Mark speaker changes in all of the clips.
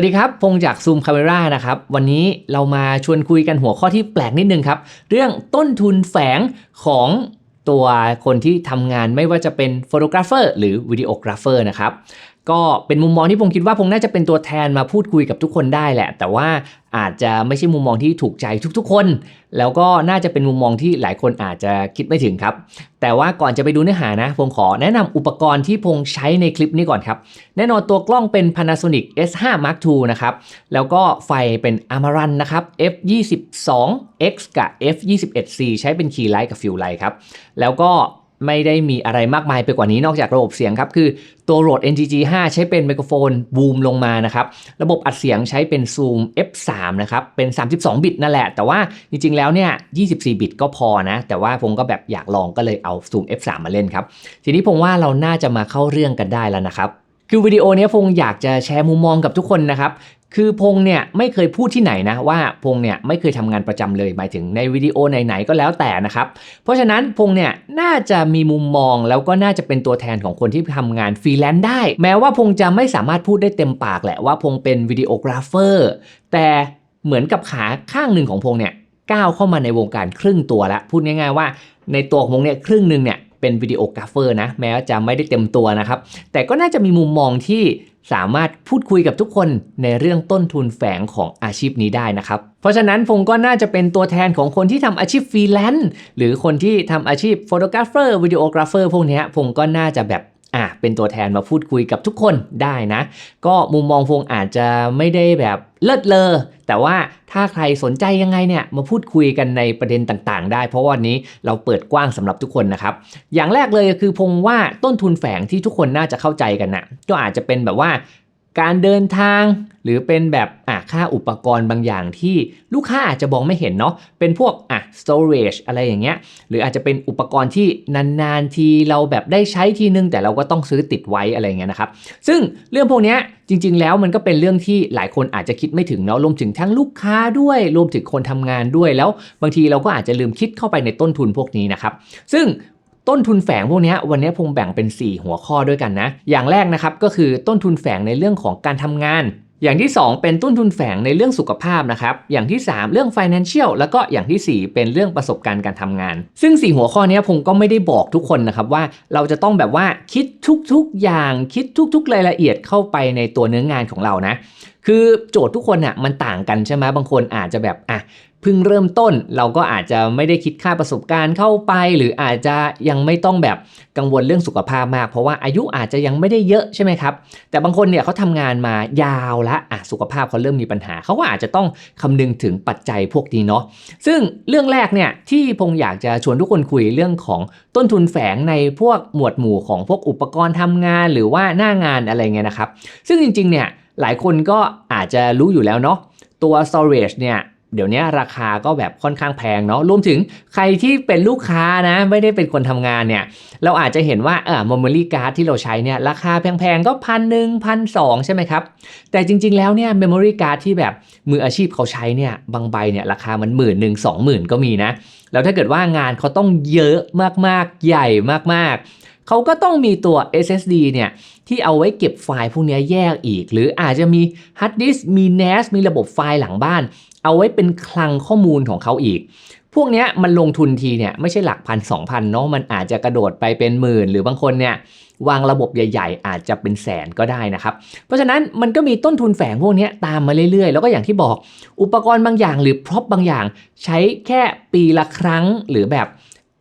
Speaker 1: สวัสดีครับพงจากซูมคาเมรานะครับ วันนี้เรามาชวนคุยกันหัวข้อที่แปลกนิดนึงครับ เรื่องต้นทุนแฝงของตัวคนที่ทำงานไม่ว่าจะเป็นโฟโตกราฟเฟอร์หรือวิดีโอกราฟเฟอร์นะครับ ก็เป็นมุมมองที่ผมคิดว่าผมน่าจะเป็นตัวแทนมาพูดคุยกับทุกคนได้แหละ แต่ว่าอาจจะไม่ใช่มุมมองที่ถูกใจทุกๆคน แล้วก็น่าจะเป็นมุมมองที่หลายคนอาจจะคิดไม่ถึงครับ แต่ว่าก่อนจะไปดูเนื้อหานะผมขอแนะนำอุปกรณ์ที่พงใช้ในคลิปนี้ก่อนครับ แน่นอนตัวกล้องเป็น Panasonic S5 Mark II นะครับ แล้วก็ไฟเป็น Amaran นะครับ F22X กับ F21C ใช้เป็นคีย์ไลท์กับฟิลไลท์ครับ แล้วก็ ไม่ได้มีอะไรมากมายไปกว่านี้นอกจากระบบเสียงครับ คือตัว Rode NGG 5 ใช้เป็นไมโครโฟนบูมลงมานะครับ ระบบอัดเสียงใช้เป็น Zoom F3 นะครับ เป็น 32 บิตนั่นแหละ แต่ว่าจริงๆ แล้วเนี่ย 24 บิตก็พอนะ แต่ว่าผมก็แบบอยากลองก็เลยเอา Zoom F3 มาเล่นครับ ทีนี้ผมว่าเราน่าจะมาเข้าเรื่องกันได้แล้วนะครับคือวิดีโอนี้พงอยากจะแชร์มุมมองกับทุกคนนะครับ คือพงเนี่ยไม่เคยพูดที่ไหนนะว่าพงเนี่ยไม่เคยทำงานประจำเลยหมายถึงในวิดีโอไหนๆก็แล้วแต่นะครับ เพราะฉะนั้นพงเนี่ยน่าจะมีมุมมองแล้วก็น่าจะเป็นตัวแทนของคนที่ทำงานฟรีแลนซ์ได้ แม้ว่าพงจะไม่สามารถพูดได้เต็มปากแหละว่าพงเป็นวิดีโอกราฟเฟอร์แต่เหมือนกับขาข้างหนึ่งของพงเนี่ยก้าวเข้ามาในวงการครึ่งตัวแล้วพูดง่ายๆว่า ในตัวของพงเนี่ยครึ่งหนึ่งเนี่ยเป็นวิดีโอกราฟเฟอร์นะแม้ว่าจะไม่ได้เต็มตัวนะครับแต่ก็น่าจะมีมุมมองที่ สามารถพูดคุยกับทุกคนในเรื่องต้นทุนแฝงของอาชีพนี้ได้นะครับ เพราะฉะนั้นผมก็น่าจะเป็นตัวแทนของคนที่ทำอาชีพฟรีแลนซ์หรือคนที่ทำอาชีพโฟโตกราฟเฟอร์วิดีโอกราฟเฟอร์พวกนี้ผมก็น่าจะแบบ อะเป็นตัวแทนมาพูดคุยกับทุกคนได้นะ ก็มุมมองพงอาจจะไม่ได้แบบเลิศเลอแต่ว่าถ้าใครสนใจยังไงเนี่ยมาพูดคุยกันในประเด็นต่างๆ ได้ เพราะวันนี้เราเปิดกว้างสำหรับทุกคนนะครับ อย่างแรกเลยคือพงว่าต้นทุนแฝงที่ทุกคนน่าจะเข้าใจกันนะก็อาจจะเป็นแบบว่า การเดินทาง หรือเป็นแบบอะค่าอุปกรณ์บางอย่างที่ลูกค้าอาจจะมองไม่เห็นเนาะเป็นพวกอะ storage อะไรอย่างเงี้ยหรืออาจจะเป็นอุปกรณ์ที่นานๆทีเราแบบได้ใช้ทีนึง แต่เราก็ต้องซื้อติดไว้อะไรเงี้ยนะครับซึ่งเรื่องพวกเนี้ยจริง ๆ แล้วมันก็เป็นเรื่องที่หลายคนอาจจะคิดไม่ถึงเนาะรวมถึงทั้งลูกค้าด้วยรวมถึงคนทำงานด้วยแล้ว บางทีเราก็อาจจะลืมคิดเข้าไปในต้นทุนพวกนี้นะครับซึ่ง ต้นทุนแฝงพวกนี้วันนี้พงแบ่งเป็น 4 หัวข้อด้วยกันนะ อย่างแรกนะครับก็คือต้นทุนแฝงในเรื่องของการทำงาน อย่างที่ 2 เป็นต้นทุนแฝงในเรื่องสุขภาพนะครับ อย่างที่ 3 เรื่อง financial แล้วก็อย่างทีสี่4 เป็นเรื่องประสบการณ์การทำงาน ซึ่ง 4 หัวข้อนี้ผมก็ไม่ได้บอกทุกคนนะครับว่าเราจะต้องแบบว่าคิดทุกๆอย่างคิดทุก ๆ รายละเอียดเข้าไปในตัวเนื้องานของเรานะ คือโจทย์ทุกคนอะมันต่างกันใช่ไหมบางคนอาจจะแบบอะเพิ่งเริ่มต้นเราก็อาจจะไม่ได้คิดค่าประสบการณ์เข้าไป หรืออาจจะยังไม่ต้องแบบกังวลเรื่องสุขภาพมาก เพราะว่าอายุอาจจะยังไม่ได้เยอะใช่ไหมครับ แต่บางคนเนี่ยเขาทำงานมายาวละอะสุขภาพเขาเริ่มมีปัญหา เขาก็อาจจะต้องคำนึงถึงปัจจัยพวกนี้เนาะซึ่งเรื่องแรกเนี่ยที่พงอยากจะชวนทุกคนคุยเรื่องของต้นทุนแฝงในพวกหมวดหมู่ของพวกอุปกรณ์ทำงาน หรือว่าหน้างานอะไรเงี้ยนะครับ ซึ่งจริงๆเนี่ย หลายคนก็อาจจะรู้อยู่แล้วเนาะตัว storage เนี่ยเดี๋ยวนี้ราคาก็แบบค่อนข้างแพงเนาะรวมถึงใครที่เป็นลูกค้านะ ไม่ได้เป็นคนทำงานเนี่ย เราอาจจะเห็นว่าเออ memory card ที่เราใช้เนี่ย ราคาแพงๆ ก็พันหนึ่งพันสองใช่ไหมครับ แต่จริงๆแล้วเนี่ย memory card ที่แบบมืออาชีพเขาใช้เนี่ย บางใบเนี่ย ราคามันหมื่นหนึ่งสองหมื่นก็มีนะ แล้วถ้าเกิดว่างานเขาต้องเยอะมากๆใหญ่มากๆ เขาก็ต้องมีตัว SSD เนี่ยที่เอาไว้เก็บไฟล์พวกนี้แยกอีก หรืออาจจะมี hard disk มี NAS มีระบบไฟล์หลังบ้าน เอาไว้เป็นคลังข้อมูลของเขาอีก พวกนี้มันลงทุนทีเนี่ยไม่ใช่หลักพันสองพันเนาะมันอาจจะกระโดดไปเป็นหมื่น หรือบางคนเนี่ยวางระบบใหญ่ ๆ อาจจะเป็นแสนก็ได้นะครับ เพราะฉะนั้นมันก็มีต้นทุนแฝงพวกนี้ตามมาเรื่อยๆ แล้วก็อย่างที่บอก อุปกรณ์บางอย่างหรือพร็อพบางอย่าง ใช้แค่ปีละครั้งหรือแบบ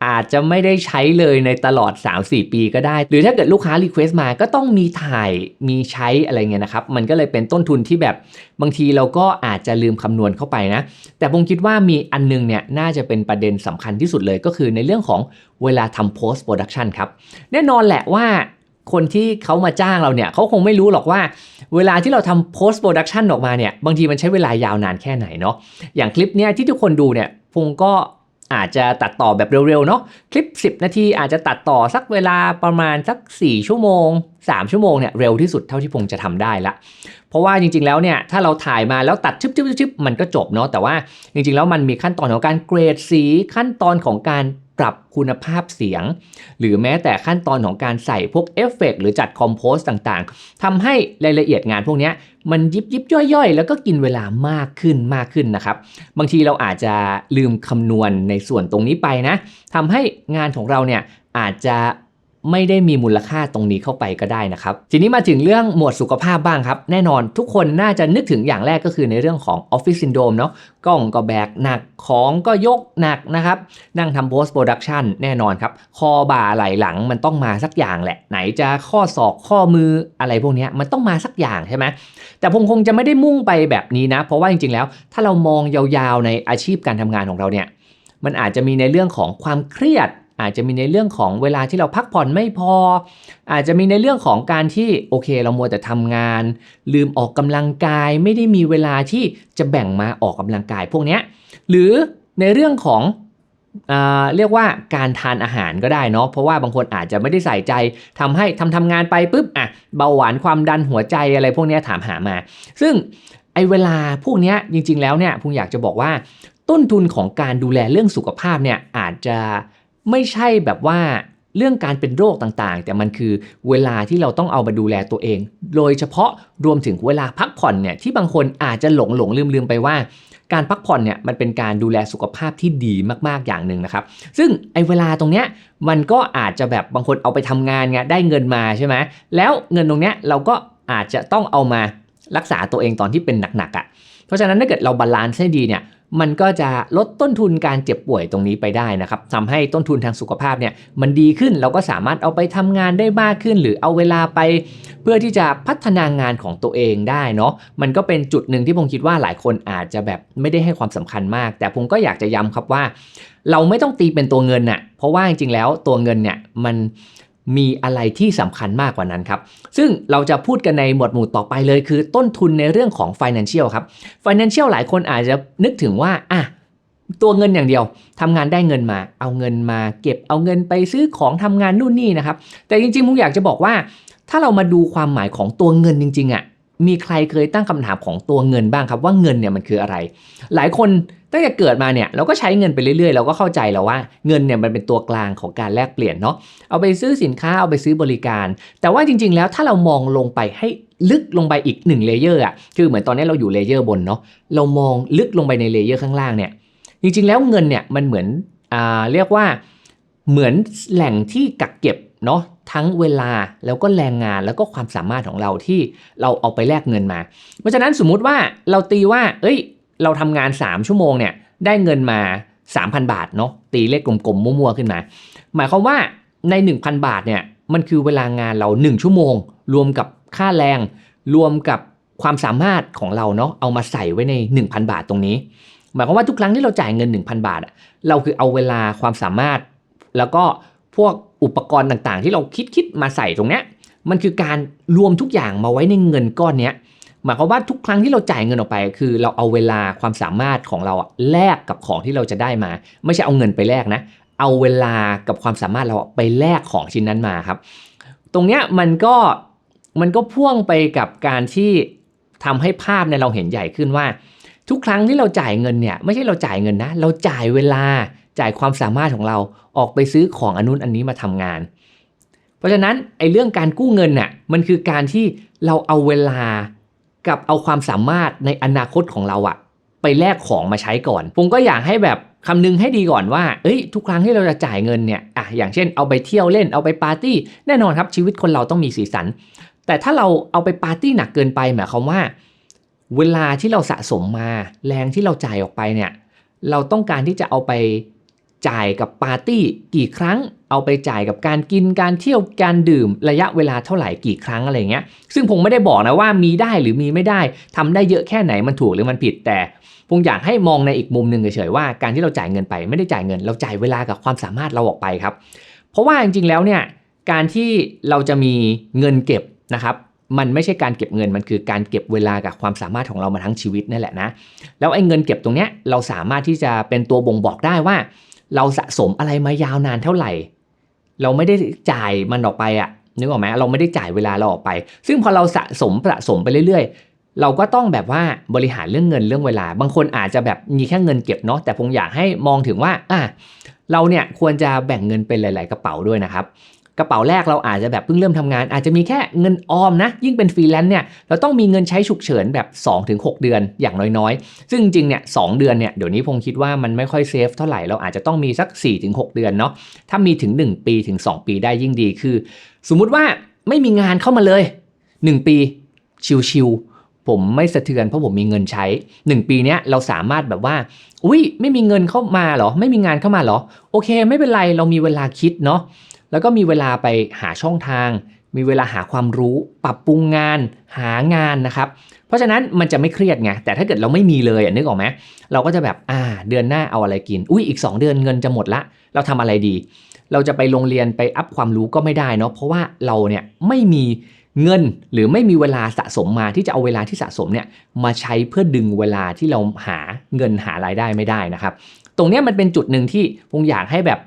Speaker 1: อาจจะไม่ได้ใช้เลยในตลอด 3-4 ปีก็ได้ หรือถ้าเกิดลูกค้ารีเควสต์มาก็ต้องมีถ่ายมีใช้อะไรเงี้ยนะครับ มันก็เลยเป็นต้นทุนที่แบบบางทีเราก็อาจจะลืมคำนวณเข้าไปนะ แต่ผมคิดว่ามีอันนึงเนี่ยน่าจะเป็นประเด็นสำคัญที่สุดเลยก็คือในเรื่องของเวลาทำ post production ครับ แน่นอนแหละว่าคนที่เขามาจ้างเราเนี่ยเขาคงไม่รู้หรอกว่า เวลาที่เราทำ post production ออกมาเนี่ยบางทีมันใช้เวลายาวนานแค่ไหนเนาะอย่างคลิปเนี้ยที่ทุกคนดูเนี่ยพงก็ อาจจะตัดต่อแบบเร็วๆเนาะคลิป 10 นาทีอาจจะตัดต่อสักเวลาประมาณสัก 4 ชั่วโมง 3 ชั่วโมงเนี่ยเร็วที่สุดเท่าที่พงจะทำได้ละ เพราะว่าจริงๆแล้วเนี่ยถ้าเราถ่ายมาแล้วตัดชึบชึบชึบมันก็จบเนาะแต่ว่าจริงๆแล้วมันมีขั้นตอนของการเกรดสีขั้นตอนของการ ปรับคุณภาพเสียง หรือแม้แต่ขั้นตอนของการใส่พวกเอฟเฟกต์หรือจัดคอมโพสต่างๆทำให้รายละเอียดงานพวกนี้มันยิบยิบย่อยๆ แล้วก็กินเวลามากขึ้นมากขึ้นนะครับ บางทีเราอาจจะลืมคำนวณในส่วนตรงนี้ไปนะทำให้งานของเราเนี่ยอาจจะ ไม่ได้มีมูลค่าตรงนี้เข้าไปก็ได้นะครับ ทีนี้มาถึงเรื่องหมวดสุขภาพบ้างครับ แน่นอนทุกคนน่าจะนึกถึงอย่างแรกก็คือในเรื่องของออฟฟิศซินโดรมเนาะกล้องก็แบกหนักของก็ยกหนักนะครับ นั่งทำโพสต์โปรดักชันแน่นอนครับ คอบ่าไหล่หลังมันต้องมาสักอย่างแหละ ไหนจะข้อศอกข้อมืออะไรพวกนี้มันต้องมาสักอย่างใช่ไหมแต่ผมคงจะไม่ได้มุ่งไปแบบนี้นะ เพราะว่าจริงๆแล้ว ถ้าเรามองยาวๆในอาชีพการทำงานของเราเนี่ยมันอาจจะมีในเรื่องของความเครียด อาจจะมีในเรื่องของเวลาที่เราพักผ่อนไม่พอ อาจจะมีในเรื่องของการที่โอเค เรามัวแต่ทำงาน ลืมออกกำลังกายไม่ได้มีเวลาที่จะแบ่งมาออกกำลังกายพวกนี้หรือในเรื่องของอ่าเรียกว่าการทานอาหารก็ได้เนาะเพราะว่าบางคนอาจจะไม่ได้ใส่ใจทำให้ทำทำงานไปปุ๊บอะเบาหวานความดันหัวใจอะไรพวกนี้ถามหามา ซึ่งไอเวลาพวกนี้จริง ๆ แล้วเนี่ยผมอยากจะบอกว่า ต้นทุนของการดูแลเรื่องสุขภาพเนี่ยอาจจะ ไม่ใช่แบบว่าเรื่องการเป็นโรคต่างๆ แต่มันคือเวลาที่เราต้องเอามาดูแลตัวเอง โดยเฉพาะรวมถึงเวลาพักผ่อนเนี่ยที่บางคนอาจจะหลงหลงลืมลืมๆไปว่า การพักผ่อนเนี่ยมันเป็นการดูแลสุขภาพที่ดีมากๆอย่างหนึ่งนะครับ ซึ่งไอ้เวลาตรงเนี้ยมันก็อาจจะแบบบางคนเอาไปทำงานไงได้เงินมาใช่ไหมแล้วเงินตรงเนี้ยเราก็อาจจะต้องเอามารักษาตัวเองตอนที่เป็นหนักๆอะ เพราะฉะนั้นถ้าเกิดเราบาลานซ์ให้ดีเนี่ยมันก็จะลดต้นทุนการเจ็บป่วยตรงนี้ไปได้นะครับทำให้ต้นทุนทางสุขภาพเนี่ยมันดีขึ้นเราก็สามารถเอาไปทำงานได้มากขึ้น หรือเอาเวลาไป เพื่อที่จะพัฒนางานของตัวเองได้เนาะมันก็เป็นจุดหนึ่งที่ผมคิดว่าหลายคนอาจจะแบบไม่ได้ให้ความสำคัญมาก แต่ผมก็อยากจะย้ำครับว่า เราไม่ต้องตีเป็นตัวเงินน่ะเพราะว่าจริงๆแล้วตัวเงินเนี่ยมัน มีอะไรที่สำคัญมากกว่านั้นครับ ซึ่งเราจะพูดกันในหมวดหมู่ต่อไปเลย คือต้นทุนในเรื่องของ financial ครับ financial หลายคนอาจจะนึกถึงว่าอะตัวเงินอย่างเดียวทำงานได้เงินมา เอาเงินมาเก็บเอาเงินไปซื้อของทำงานนู่นนี่นะครับ แต่จริงๆผมอยากจะบอกว่า ถ้าเรามาดูความหมายของตัวเงินจริงๆอะมีใครเคยตั้งคำถามของตัวเงินบ้างครับว่าเงินเนี่ยมันคืออะไร หลายคน ตั้งแต่เกิดมาเนี่ยเราก็ใช้เงินไปเรื่อยๆ เราก็เข้าใจแล้วว่าเงินเนี่ยมันเป็นตัวกลางของการแลกเปลี่ยนเนาะเอาไปซื้อสินค้าเอาไปซื้อบริการ แต่ว่าจริง ๆ แล้วถ้าเรามองลงไปให้ลึกลงไปอีกหนึ่งเลเยอร์อะคือเหมือนตอนนี้เราอยู่เลเยอร์บนเนาะเรามองลึกลงไปในเลเยอร์ข้างล่างเนี่ยจริงๆ แล้วเงินเนี่ยมันเหมือนอ่าเรียกว่าเหมือนแหล่งที่กักเก็บเนาะทั้งเวลาแล้วก็แรงงานแล้วก็ความสามารถของเราที่เราเอาไปแลกเงินมา เพราะฉะนั้นสมมุติว่าเราตีว่า เอ้ย เราทำงาน 3 ชั่วโมงเนี่ยได้เงินมา 3,000 บาทเนาะตีเลขกลมๆมั่วๆขึ้นมา หมายความว่าใน 1,000 บาทเนี่ยมันคือเวลางานเรา 1 ชั่วโมง รวมกับค่าแรง รวมกับความสามารถของเราเนาะเอามาใส่ไว้ใน 1,000 บาทตรงนี้ หมายความว่าทุกครั้งที่เราจ่ายเงิน 1,000 บาทอะเราคือเอาเวลาความสามารถ แล้วก็พวกอุปกรณ์ต่างๆ ที่เราคิดคิดมาใส่ตรงเนี้ยมันคือการรวมทุกอย่างมาไว้ในเงินก้อนเนี้ย หมายความว่าทุกครั้งที่เราจ่ายเงินออกไป คือเราเอาเวลาความสามารถของเราอะแลกกับของที่เราจะได้มา ไม่ใช่เอาเงินไปแลกนะ เอาเวลากับความสามารถเราอะไปแลกของชิ้นนั้นมาครับ ตรงเนี้ยมันก็มันก็พ่วงไปกับการที่ทำให้ภาพเนี่ยเราเห็นใหญ่ขึ้นว่า ทุกครั้งที่เราจ่ายเงินเนี่ยไม่ใช่เราจ่ายเงินนะ เราจ่ายเวลาจ่ายความสามารถของเราออกไปซื้อของอนุนอันนี้มาทำงาน เพราะฉะนั้นไอ้เรื่องการกู้เงินน่ะมันคือการที่เราเอาเวลา กับเอาความสามารถในอนาคตของเราอะไปแลกของมาใช้ก่อน ผมก็อยากให้แบบคำนึงให้ดีก่อนว่า เอ้ย ทุกครั้งที่เราจะจ่ายเงินเนี่ยอะอย่างเช่น เอาไปเที่ยวเล่น เอาไปปาร์ตี้ แน่นอนครับชีวิตคนเราต้องมีสีสัน แต่ถ้าเราเอาไปปาร์ตี้หนักเกินไปหมายความว่า เวลาที่เราสะสมมา แรงที่เราจ่ายออกไปเนี่ย เราต้องการที่จะเอาไปจ่ายกับปาร์ตี้กี่ครั้ง เอาไปจ่ายกับการกินการเที่ยวการดื่มระยะเวลาเท่าไหร่กี่ครั้งอะไรเงี้ยซึ่งผมไม่ได้บอกนะว่ามีได้หรือมีไม่ได้ทำได้เยอะแค่ไหนมันถูกหรือมันผิดแต่ผมอยากให้มองในอีกมุมหนึ่งเฉยๆว่าการที่เราจ่ายเงินไปไม่ได้จ่ายเงิน เราจ่ายเวลากับความสามารถเราออกไปครับ เพราะว่าจริงๆแล้วเนี่ยการที่เราจะมีเงินเก็บนะครับมันไม่ใช่การเก็บเงินมันคือการเก็บเวลากับความสามารถของเรามาทั้งชีวิตนั่นแหละนะแล้วไอ้เงินเก็บตรงเนี้ยเราสามารถที่จะเป็นตัวบ่งบอกได้ว่า เราสะสมอะไรมายาวนานเท่าไหร่ เราไม่ได้จ่ายมันออกไปอะนึกออกไหมเราไม่ได้จ่ายเวลาเราออกไป ซึ่งพอเราสะสมสะสมไปเรื่อยๆ เราก็ต้องแบบว่าบริหารเรื่องเงินเรื่องเวลา บางคนอาจจะแบบมีแค่เงินเก็บเนาะแต่ผมอยากให้มองถึงว่าอะเราเนี่ยควรจะแบ่งเงินเป็นหลาย ๆ กระเป๋าด้วยนะครับ กระเป๋าแรกเราอาจจะแบบเพิ่งเริ่มทำงาน อาจจะมีแค่เงินออมนะ ยิ่งเป็นฟรีแลนซ์เนี่ยเราต้องมีเงินใช้ฉุกเฉินแบบ 2-6 เดือนอย่างน้อยๆ ซึ่งจริงเนี่ยสเดือนเนี่ยเดี๋ยวนี้ผมคิดว่ามันไม่ค่อยเซฟเท่าไหร่เราอาจจะต้องมีสัก 4-6 เดือนเนาะถ้ามีถึง 1 ปีถึง 2 ปีได้ยิ่งดีคือ สมมุติว่าไม่มีงานเข้ามาเลย 1 ปีชิวๆผมไม่สะเทือนเพราะผมมีเงินใช้ 1 ปีเนี้ยเราสามารถแบบว่าอุ้ยไม่มีเงินเข้ามาหรอ ไม่มีงานเข้ามาหรอ โอเค ไม่เป็นไรเรามีเวลาคิดเนาะ แล้วก็มีเวลาไปหาช่องทาง มีเวลาหาความรู้ ปรับปรุงงาน หางานนะครับ เพราะฉะนั้นมันจะไม่เครียดไง แต่ถ้าเกิดเราไม่มีเลยนึกออกไหมเราก็จะแบบ อ่า เดือนหน้าเอาอะไรกิน อุ้ยอีก 2 เดือนเงินจะหมดละ เราทำอะไรดี เราจะไปโรงเรียนไปอัพความรู้ก็ไม่ได้เนาะ เพราะว่าเราเนี่ยไม่มีเงินหรือไม่มีเวลาสะสมมาที่จะเอาเวลาที่สะสมเนี่ยมาใช้เพื่อดึงเวลาที่เราหาเงินหารายได้ไม่ได้นะครับ ตรงนี้มันเป็นจุดหนึ่งที่ผมอยากให้แบบ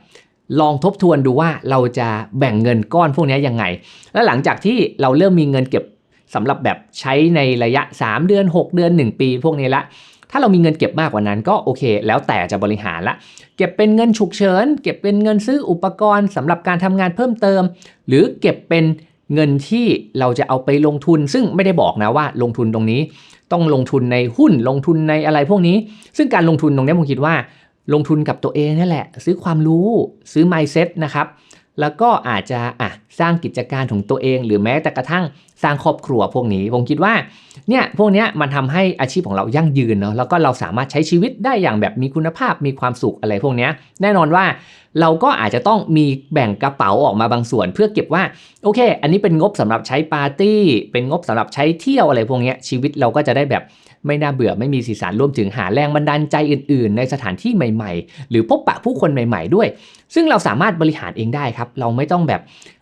Speaker 1: ลองทบทวนดูว่าเราจะแบ่งเงินก้อนพวกนี้ยังไง แล้วหลังจากที่เราเริ่มมีเงินเก็บสำหรับแบบใช้ในระยะ 3 เดือน 6 เดือน 1 ปี พวกนี้ละ ถ้าเรามีเงินเก็บมากกว่านั้นก็โอเค แล้วแต่จะบริหารละ เก็บเป็นเงินฉุกเฉิน เก็บเป็นเงินซื้ออุปกรณ์สำหรับการทำงานเพิ่มเติม หรือเก็บเป็นเงินที่เราจะเอาไปลงทุน ซึ่งไม่ได้บอกนะว่าลงทุนตรงนี้ ต้องลงทุนในหุ้นลงทุนในอะไรพวกนี้ ซึ่งการลงทุนตรงนี้ผมคิดว่า ลงทุนกับตัวเองนี่แหละ ซื้อความรู้ซื้อ mindset นะครับ แล้วก็อาจจะอะสร้างกิจการของตัวเอง หรือแม้แต่กระทั่งสร้างครอบครัวพวกนี้ ผมคิดว่าเนี่ยพวกนี้มันทำให้อาชีพของเรายั่งยืนเนาะแล้วก็เราสามารถใช้ชีวิตได้อย่างแบบมีคุณภาพมีความสุขอะไรพวกนี้แน่นอนว่าเราก็อาจจะต้องมีแบ่งกระเป๋าออกมาบางส่วน เพื่อเก็บว่าโอเค อันนี้เป็นงบสำหรับใช้ปาร์ตี้ เป็นงบสำหรับใช้เที่ยวอะไรพวกนี้ชีวิตเราก็จะได้แบบ ไม่น่าเบื่อไม่มีสีสันรวมถึงหาแรงบันดาลใจอื่น ๆ ในสถานที่ใหม่ ๆ หรือพบปะผู้คนใหม่ ๆ ด้วย ซึ่งเราสามารถบริหารเองได้ครับ เราไม่ต้องแบบ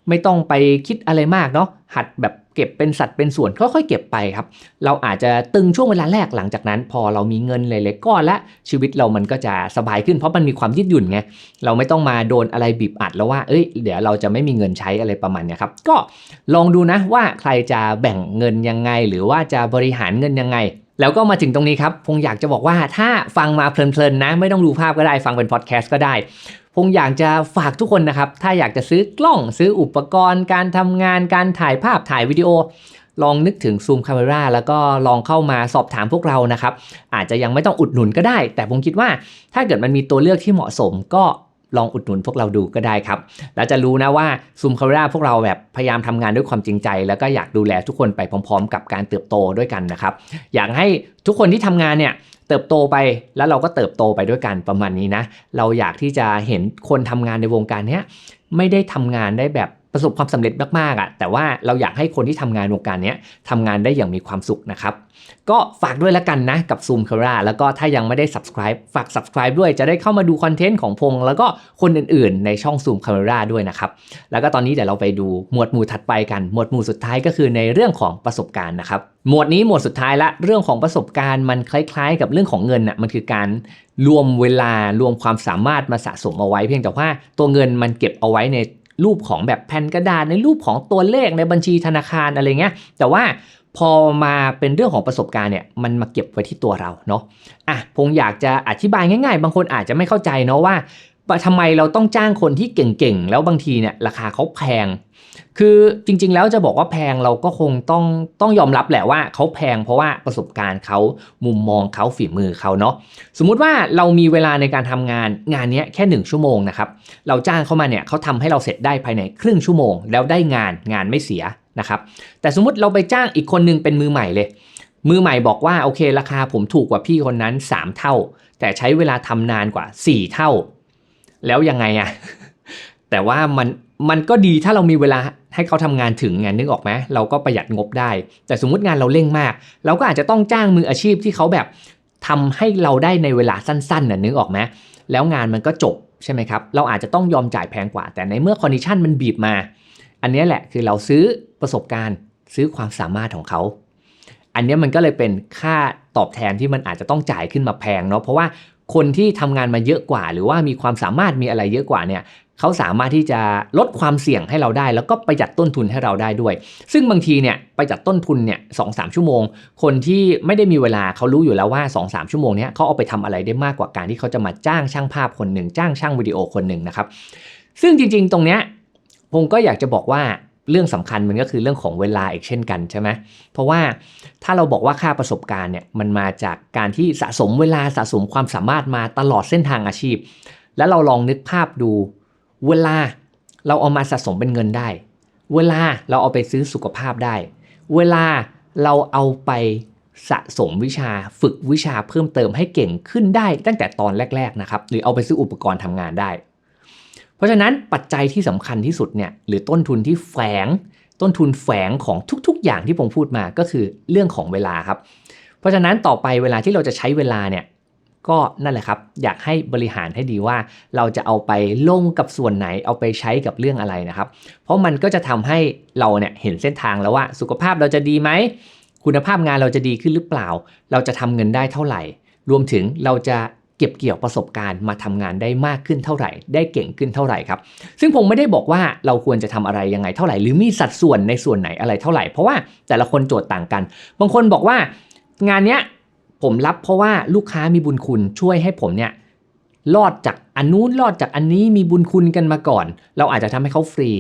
Speaker 1: ไม่ต้องไปคิดอะไรมากเนาะหัดแบบเก็บเป็นสัดเป็นส่วนค่อยๆเก็บไปครับ เราอาจจะตึงช่วงเวลาแรกหลังจากนั้น พอเรามีเงินเล็กๆก้อนและชีวิตเรามันก็จะสบายขึ้นเพราะมันมีความยืดหยุ่นไงเราไม่ต้องมาโดนอะไรบีบอัดแล้วว่าเอ้ยเดี๋ยวเราจะไม่มีเงินใช้อะไรประมาณนี้ครับก็ลองดูนะว่าใครจะแบ่งเงินยังไง หรือว่าจะบริหารเงินยังไง แล้วก็มาถึงตรงนี้ครับพงอยากจะบอกว่าถ้าฟังมาเพลินๆนะ ไม่ต้องดูภาพก็ได้ฟังเป็นพอดแคสต์ก็ได้พงอยากจะฝากทุกคนนะครับ ถ้าอยากจะซื้อกล้องซื้ออุปกรณ์ การทำงานการถ่ายภาพถ่ายวิดีโอ ลองนึกถึงซูมคาเมราแล้วก็ลองเข้ามาสอบถามพวกเรานะครับ อาจจะยังไม่ต้องอุดหนุนก็ได้ แต่ผมคิดว่าถ้าเกิดมันมีตัวเลือกที่เหมาะสมก็ ลองอุดหนุนพวกเราดูก็ได้ครับ แล้วจะรู้นะว่าซูมคาเมราพวกเราแบบพยายามทำงานด้วยความจริงใจ แล้วก็อยากดูแลทุกคนไปพร้อม ๆ กับการเติบโตด้วยกันนะครับ อยากให้ทุกคนที่ทำงานเนี่ยเติบโตไปแล้วเราก็เติบโตไปด้วยกันประมาณนี้นะ เราอยากที่จะเห็นคนทำงานในวงการเนี้ยไม่ได้ทำงานได้แบบ ประสบความสำเร็จมากๆอะ่ะแต่ว่าเราอยากให้คนที่ทำงานวงการนี้ทำงานได้อย่างมีความสุขนะครับ ก็ฝากด้วยล้วกันนะกับ Zoom c a r a แล้วก็ถ้ายังไม่ได้ subscribe ฝาก subscribe ด้วยจะได้เข้ามาดูคอนเทนต์ของพงแล้วก็คนอื่นๆ ในช่อง Zoom c a r a ด้วยนะครับ แล้วก็ตอนนี้เดี๋ยวเราไปดูหมวดหมู่ถัดไปกันหมวดหมู่สุดท้ายก็คือในเรื่องของประสบการณ์นะครับหมวดนี้หมวดสุดท้ายละเรื่องของประสบการณ์มันคล้ายๆ กับเรื่องของเงินอะมันคือการรวมเวลารวมความสามารถมาสะสมเอาไว้ เพียงแต่ว่าตัวเงินมันเก็บเอาไว้ใน รูปของแบบแผ่นกระดาษในรูปของตัวเลขในบัญชีธนาคารอะไรเงี้ย แต่ว่าพอมาเป็นเรื่องของประสบการณ์เนี่ยมันมาเก็บไว้ที่ตัวเราเนาะอะพงอยากจะอธิบายง่ายๆ บางคนอาจจะไม่เข้าใจเนาะว่าทำไมเราต้องจ้างคนที่เก่งๆ แล้วบางทีเนี่ยราคาเขาแพง คือจริงๆ แล้วจะบอกว่าแพงเราก็คงต้องต้องยอมรับแหละว่าเขาแพงเพราะว่าประสบการณ์เขามุมมองเขาฝีมือเขาเนาะสมมุติว่าเรามีเวลาในการทำงานงานนี้แค่ 1 ชั่วโมงนะครับเราจ้างเขามาเนี่ยเขาทำให้เราเสร็จได้ภายในครึ่งชั่วโมง แล้วได้งานงานไม่เสียนะครับแต่สมมุติเราไปจ้างอีกคนนึงเป็นมือใหม่เลย มือใหม่บอกว่าโอเคราคาผมถูกกว่าพี่คนนั้น 3 เท่า แต่ใช้เวลาทำนานกว่า 4 เท่า แล้วยังไงอะแต่ว่ามัน มันก็ดีถ้าเรามีเวลาให้เขาทำงานถึงไงนึกออกไหมเราก็ประหยัดงบได้ แต่สมมติงานเราเร่งมาก เราก็อาจจะต้องจ้างมืออาชีพที่เขาแบบทำให้เราได้ในเวลาสั้นๆน่ะนึกออกไหมแล้วงานมันก็จบใช่ไหมครับ เราอาจจะต้องยอมจ่ายแพงกว่า แต่ในเมื่อคอนดิชันมันบีบมา อันนี้แหละคือเราซื้อประสบการณ์ ซื้อความสามารถของเขา อันนี้มันก็เลยเป็นค่าตอบแทนที่มันอาจจะต้องจ่ายขึ้นมาแพงเนาะ เพราะว่าคนที่ทำงานมาเยอะกว่า หรือว่ามีความสามารถมีอะไรเยอะกว่าเนี่ย เขาสามารถที่จะลดความเสี่ยงให้เราได้ แล้วก็ประหยัดต้นทุนให้เราได้ด้วย ซึ่งบางทีเนี่ยประหยัดต้นทุนเนี่ยสองสชั่วโมง คนที่ไม่ได้มีเวลาเขารู้อยู่แล้วว่า 2-3สชั่วโมงเนี้ยเขาเอาไปทำอะไรได้มากกว่าการที่เขาจะมาจ้างช่างภาพคนหนึ่งจ้างช่างวิดีโอคนหนึ่งนะครับซึ่งจริง ๆ ตรงเนี้ยผมก็อยากจะบอกว่าเรื่องสำคัญมันก็คือเรื่องของเวลาอีกเช่นกันใช่ไหมเพราะว่าถ้าเราบอกว่าค่าประสบการณ์เนี่ยมันมาจากการที่สะสมเวลาสะสมความสามารถมาตลอดเส้นทางอาชีพ แล้วเราลองนึกภาพดู เวลาเราเอามาสะสมเป็นเงินได้ เวลาเราเอาไปซื้อสุขภาพได้ เวลาเราเอาไปสะสมวิชาฝึกวิชาเพิ่มเติมให้เก่งขึ้นได้ตั้งแต่ตอนแรก ๆนะครับ หรือเอาไปซื้ออุปกรณ์ทำงานได้ เพราะฉะนั้นปัจจัยที่สำคัญที่สุดเนี่ยหรือต้นทุนที่แฝง ต้นทุนแฝงของทุกๆ อย่างที่ผมพูดมาก็คือเรื่องของเวลาครับ เพราะฉะนั้นต่อไปเวลาที่เราจะใช้เวลาเนี่ย ก็นั่นแหละครับ อยากให้บริหารให้ดีว่า เราจะเอาไปลงกับส่วนไหนเอาไปใช้กับเรื่องอะไรนะครับ เพราะมันก็จะทำให้เราเนี่ยเห็นเส้นทางแล้วว่า สุขภาพเราจะดีไหมคุณภาพงานเราจะดีขึ้นหรือเปล่า เราจะทำเงินได้เท่าไหร่ รวมถึงเราจะเก็บเกี่ยวประสบการณ์มาทำงานได้มากขึ้นเท่าไหร่ ได้เก่งขึ้นเท่าไหร่ครับ ซึ่งผมไม่ได้บอกว่าเราควรจะทำอะไรยังไงเท่าไหร่ หรือมีสัดส่วนในส่วนไหนอะไรเท่าไหร่ เพราะว่าแต่ละคนโจทย์ต่างกัน บางคนบอกว่างานเนี้ย ผมรับเพราะว่าลูกค้ามีบุญคุณช่วยให้ผมเนี่ยรอดจากอันนู้นรอดจากอันนี้มีบุญคุณกันมาก่อน เราอาจจะทำให้เขาฟรี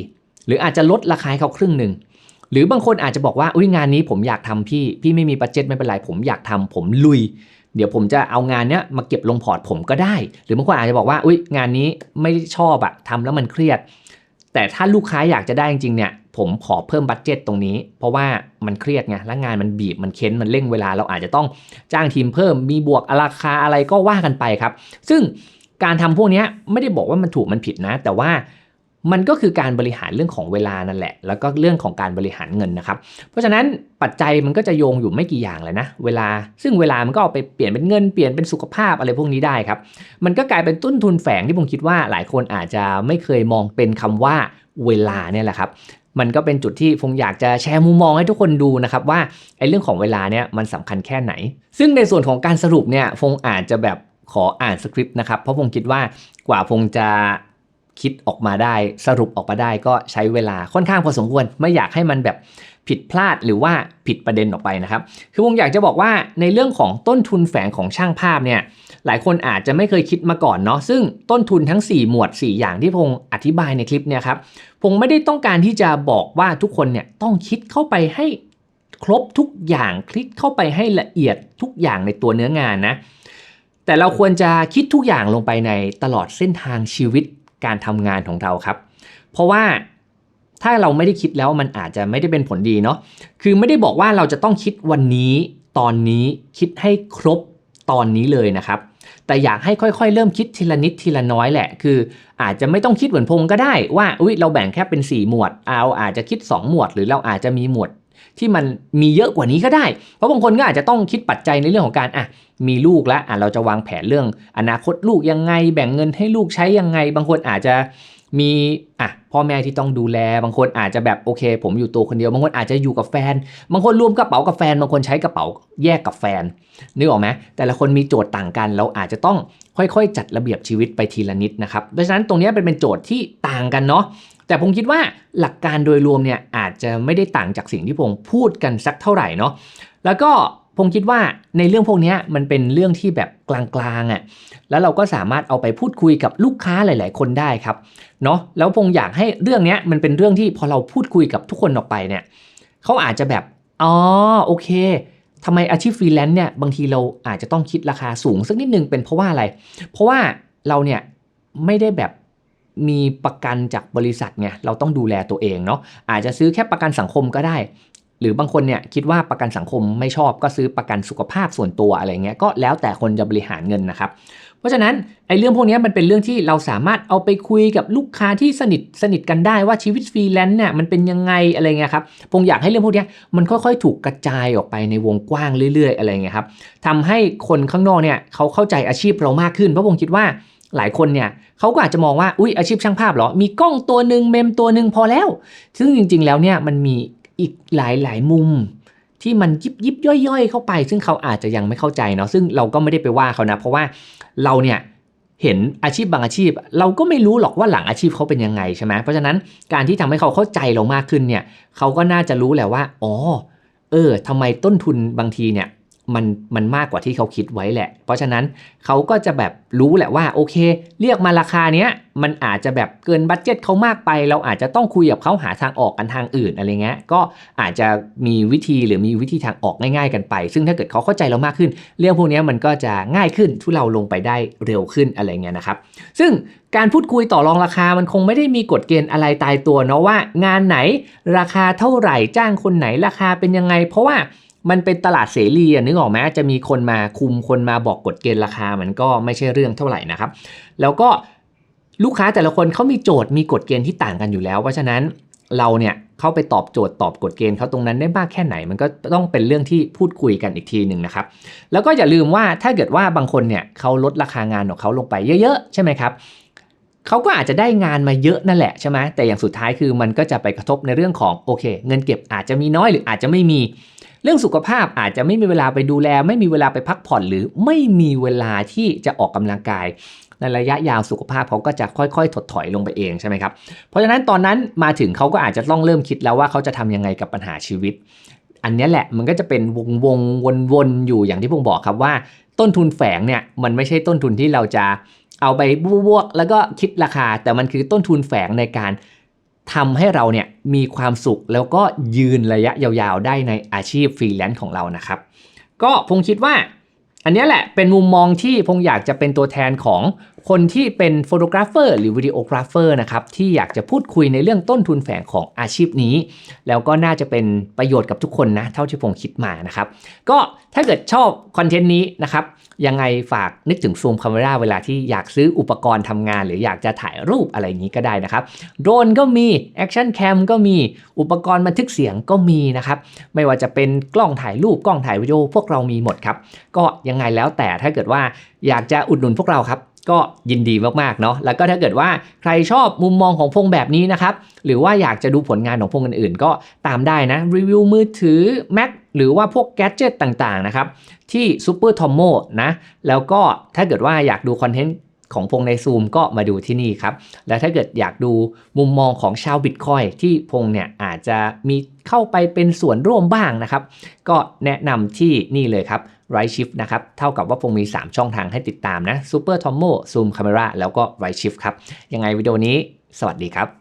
Speaker 1: หรืออาจจะลดราคาให้เขาครึ่งหนึ่งหรือบางคนอาจจะบอกว่าอุ้ยงานนี้ผมอยากทำพี่ พี่ไม่มีบัตเจ็ตไม่เป็นไรผมอยากทำผมลุย เดี๋ยวผมจะเอางานเนี้ยมาเก็บลงพอร์ตผมก็ได้ หรือบางคนอาจจะบอกว่าอุ้ยงานนี้ไม่ชอบอะทำแล้วมันเครียด แต่ถ้าลูกค้าอยากจะได้จริงๆเนี่ย ผมขอเพิ่มบัตเจ็ตตรงนี้ เพราะว่ามันเครียดไงและงานมันบีบมันเค้นมันเร่งเวลาเราอาจจะต้องจ้างทีมเพิ่มมีบวกราคาอะไรก็ว่ากันไปครับ ซึ่งการทำพวกนี้ไม่ได้บอกว่ามันถูกมันผิดนะ แต่ว่ามันก็คือการบริหารเรื่องของเวลานั่นแหละ แล้วก็เรื่องของการบริหารเงินนะครับ เพราะฉะนั้นปัจจัยมันก็จะโยงอยู่ไม่กี่อย่างเลยนะ เวลา ซึ่งเวลามันก็เอาไปเปลี่ยนเป็นเงิน เปลี่ยนเป็นสุขภาพอะไรพวกนี้ได้ครับ มันก็กลายเป็นต้นทุนแฝงที่ผมคิดว่าหลายคนอาจจะไม่เคยมองเป็นคำว่าเวลาเนี่ยแหละครับ มันก็เป็นจุดที่ผมอยากจะแชร์มุมมองให้ทุกคนดูนะครับว่าไอ้เรื่องของเวลาเนี่ยมันสำคัญแค่ไหน ซึ่งในส่วนของการสรุปเนี่ยฟงอาจจะแบบขออ่านสคริปต์นะครับเพราะผมคิดว่ากว่าฟงจะคิดออกมาได้สรุปออกมาได้ก็ใช้เวลาค่อนข้างพอสมควร ไม่อยากให้มันแบบผิดพลาดหรือว่าผิดประเด็นออกไปนะครับ คือผมอยากจะบอกว่าในเรื่องของต้นทุนแฝงของช่างภาพเนี่ย หลายคนอาจจะไม่เคยคิดมาก่อนเนาะซึ่งต้นทุนทั้ง 4 หมวด 4 อย่างที่พงอธิบายในคลิปเนี่ยครับพงไม่ได้ต้องการที่จะบอกว่าทุกคนเนี่ยต้องคิดเข้าไปให้ครบทุกอย่างคลิกเข้าไปให้ละเอียดทุกอย่างในตัวเนื้องานนะแต่เราควรจะคิดทุกอย่างลงไปในตลอดเส้นทางชีวิตการทำงานของเราครับ เพราะว่าถ้าเราไม่ได้คิดแล้วมันอาจจะไม่ได้เป็นผลดีเนาะ คือไม่ได้บอกว่าเราจะต้องคิดวันนี้ตอนนี้คิดให้ครบตอนนี้เลยนะครับ แต่อยากให้ค่อยๆ เริ่มคิดทีละนิดทีละน้อยแหละ คือ อาจจะไม่ต้องคิดเหมือนพงก็ได้ว่าอุ้ยเราแบ่งแค่เป็น 4 หมวด เอาอาจจะคิด 2 หมวด หรือเราอาจจะมีหมวดที่มันมีเยอะกว่านี้ก็ได้ เพราะบางคนก็อาจจะต้องคิดปัจจัยในเรื่องของการอะมีลูกแล้วอะเราจะวางแผนเรื่อง อนาคตลูกยังไง แบ่งเงินให้ลูกใช้ยังไง บางคนอาจจะ มีอะพ่อแม่ที่ต้องดูแลบางคนอาจจะแบบโอเค ผมอยู่ตัวคนเดียว บางคนอาจจะอยู่กับแฟน บางคนรวมกระเป๋ากับแฟน บางคนใช้กระเป๋าแยกกับแฟนนึกออกไหมแต่ละคนมีโจทย์ต่างกัน เราอาจจะต้องค่อยๆ จัดระเบียบชีวิตไปทีละนิดนะครับเพราะฉะนั้นตรงนี้เป็นเป็นโจทย์ที่ต่างกันเนาะแต่ผมคิดว่าหลักการโดยรวมเนี่ยอาจจะไม่ได้ต่างจากสิ่งที่ผมพูดกันสักเท่าไหร่เนาะแล้วก็ ผมคิดว่าในเรื่องพวกนี้มันเป็นเรื่องที่แบบกลางๆอะ่ะแล้วเราก็สามารถเอาไปพูดคุยกับลูกค้าหลาย ๆ คนได้ครับเนาะแล้วพงอยากให้เรื่องนี้มันเป็นเรื่องที่พอเราพูดคุยกับทุกคนออกไปเนี่ยเขาอาจจะแบบอ๋อโอเคทำไมอาชีพฟรีแลนซ์เนี่ยบางทีเราอาจจะต้องคิดราคาสูงสักนิดนึงเป็นเพราะว่าอะไร เพราะว่าเราเนี่ยไม่ได้แบบมีประกันจากบริษัทไงเราต้องดูแลตัวเองเนาะอาจจะซื้อแค่ประกันสังคมก็ได้ หรือบางคนเนี่ยคิดว่าประกันสังคมไม่ชอบก็ซื้อประกันสุขภาพส่วนตัวอะไรเงี้ยก็แล้วแต่คนจะบริหารเงินนะครับ เพราะฉะนั้นไอ้เรื่องพวกนี้มันเป็นเรื่องที่เราสามารถเอาไปคุยกับลูกค้าที่สนิทสนิทกันได้ว่าชีวิตฟรีแลนซ์เนี่ยมันเป็นยังไงอะไรเงี้ยครับผมอยากให้เรื่องพวกนี้มันค่อยๆ ถูกกระจายออกไปในวงกว้างเรื่อย ๆ อะไรเงี้ยครับทำให้คนข้างนอกเนี่ยเขาเข้าใจอาชีพเรามากขึ้นเพราะผมคิดว่าหลายคนเนี่ยเขาก็อาจจะมองว่าอุ้ยอาชีพช่างภาพเหรอ มีกล้องตัวหนึ่งเมมตัวหนึ่งพอแล้ว ซึ่งจริง ๆ แล้วเนี่ยมันมี อีกหลายหลายมุม ที่มันยิบยิบย่อยๆ เข้าไป ซึ่งเขาอาจจะยังไม่เข้าใจเนาะซึ่งเราก็ไม่ได้ไปว่าเขานะ เพราะว่าเราเนี่ยเห็นอาชีพบางอาชีพ เราก็ไม่รู้หรอกว่าหลังอาชีพเขาเป็นยังไงใช่ไหมเพราะฉะนั้นการที่ทำให้เขาเข้าใจเรามากขึ้นเนี่ยเขาก็น่าจะรู้แหละว่าอ๋อเออทำไมต้นทุนบางทีเนี่ย มันมันมากกว่าที่เขาคิดไว้แหละ เพราะฉะนั้นเขาก็จะแบบรู้แหละว่าโอเค เรียกมาราคาเนี้ยมันอาจจะแบบเกินบัตเจ็ตเขามากไป เราอาจจะต้องคุยกับเขาหาทางออกกันทางอื่นอะไรเงี้ยก็อาจจะมีวิธีหรือมีวิธีทางออกง่าย ๆ กันไป ซึ่งถ้าเกิดเขาเข้าใจเรามากขึ้น เรื่องพวกนี้มันก็จะง่ายขึ้นทุเราลงไปได้เร็วขึ้นอะไรเงี้ยนะครับ ซึ่งการพูดคุยต่อรองราคามันคงไม่ได้มีกฎเกณฑ์อะไรตายตัวเนาะว่างานไหนราคาเท่าไหร่จ้างคนไหนราคาเป็นยังไง เพราะว่า มันเป็นตลาดเสรีนึกออกไหมจะมีคนมาคุมคนมาบอกกฎเกณฑ์ราคามันก็ไม่ใช่เรื่องเท่าไหร่นะครับ แล้วก็ลูกค้าแต่ละคนเขามีโจทย์มีกฎเกณฑ์ที่ต่างกันอยู่แล้ว เพราะฉะนั้นเราเนี่ยเข้าไปตอบโจทย์ตอบกฎเกณฑ์เขาตรงนั้นได้มากแค่ไหน มันก็ต้องเป็นเรื่องที่พูดคุยกันอีกทีหนึ่งนะครับ แล้วก็อย่าลืมว่าถ้าเกิดว่าบางคนเนี่ยเขาลดราคางานของเขาลงไปเยอะๆ ใช่ไหมครับเขาก็อาจจะได้งานมาเยอะนั่นแหละใช่ไหมแต่อย่างสุดท้ายคือมันก็จะไปกระทบในเรื่องของโอเค เงินเก็บอาจจะมีน้อยหรืออาจจะไม่มี เรื่องสุขภาพอาจจะไม่มีเวลาไปดูแล ไม่มีเวลาไปพักผ่อนหรือไม่มีเวลาที่จะออกกำลังกาย ในระยะยาวสุขภาพเขาก็จะค่อยๆ ถดถอยลงไปเองใช่ไหมครับเพราะฉะนั้นตอนนั้นมาถึงเขาก็อาจจะต้องเริ่มคิดแล้วว่าเขาจะทำยังไงกับปัญหาชีวิต อันนี้แหละมันก็จะเป็นวงวงวนๆอยู่อย่างที่ผมบอกครับว่า ต้นทุนแฝงเนี่ยมันไม่ใช่ต้นทุนที่เราจะเอาไปบวกแล้วก็คิดราคา แต่มันคือต้นทุนแฝงในการ ทำให้เราเนี่ยมีความสุขแล้วก็ยืนระยะยาวๆ ได้ในอาชีพฟรีแลนซ์ของเรานะครับ ก็พงคิดว่า อันนี้แหละเป็นมุมมองที่พงอยากจะเป็นตัวแทนของคนที่เป็นโฟโตกราฟเฟอร์หรือวิดีโอกราฟเฟอร์นะครับที่อยากจะพูดคุยในเรื่องต้นทุนแฝงของอาชีพนี้ แล้วก็น่าจะเป็นประโยชน์กับทุกคนนะ เท่าที่ผมคิดมานะครับ ก็ถ้าเกิดชอบคอนเทนต์นี้นะครับ ยังไงฝากนึกถึงซูมค a ม e ราเวลาที่อยากซื้ออุปกรณ์ทำงาน หรืออยากจะถ่ายรูปอะไรอย่างนี้ก็ได้นะครับ โดรนก็มีแอคชั่นแคมก็มีอุปกรณ์บันทึกเสียงก็มีนะครับ ไม่ว่าจะเป็นกล้องถ่ายรูปกล้องถ่ายวิดีโอพวกเรามีหมดครับ ก็ยังไงแล้วแต่ถ้าเกิดว่าอยากจะอุดหนุนพวกเราครับก็ยินดีมากๆเนาะ แล้วก็ถ้าเกิดว่าใครชอบมุมมองของพงแบบนี้นะครับ หรือว่าอยากจะดูผลงานของพงอื่นๆ ก็ตามได้นะ รีวิวมือถือ Mac หรือว่าพวกแกจ g e t ต่างๆนะครับที่ Super t o m m o นะแล้วก็ถ้าเกิดว่าอยากดูคอนเทนต์ของพงในซูมก็มาดูที่นี่ครับ แล้วถ้าเกิดอยากดูมุมมองของชาวบิตคอยที่พงเนี่ยอาจจะมีเข้าไปเป็นส่วนร่วมบ้างนะครับ ก็แนะนำที่นี่เลยครับ Right Shift นะครับเท่ากับว่าพงมี 3 ช่องทางให้ติดตามนะ Super Tommo Zoom Camera แล้วก็ Right Shift ครับ ยังไงวิดีโอนี้ สวัสดีครับ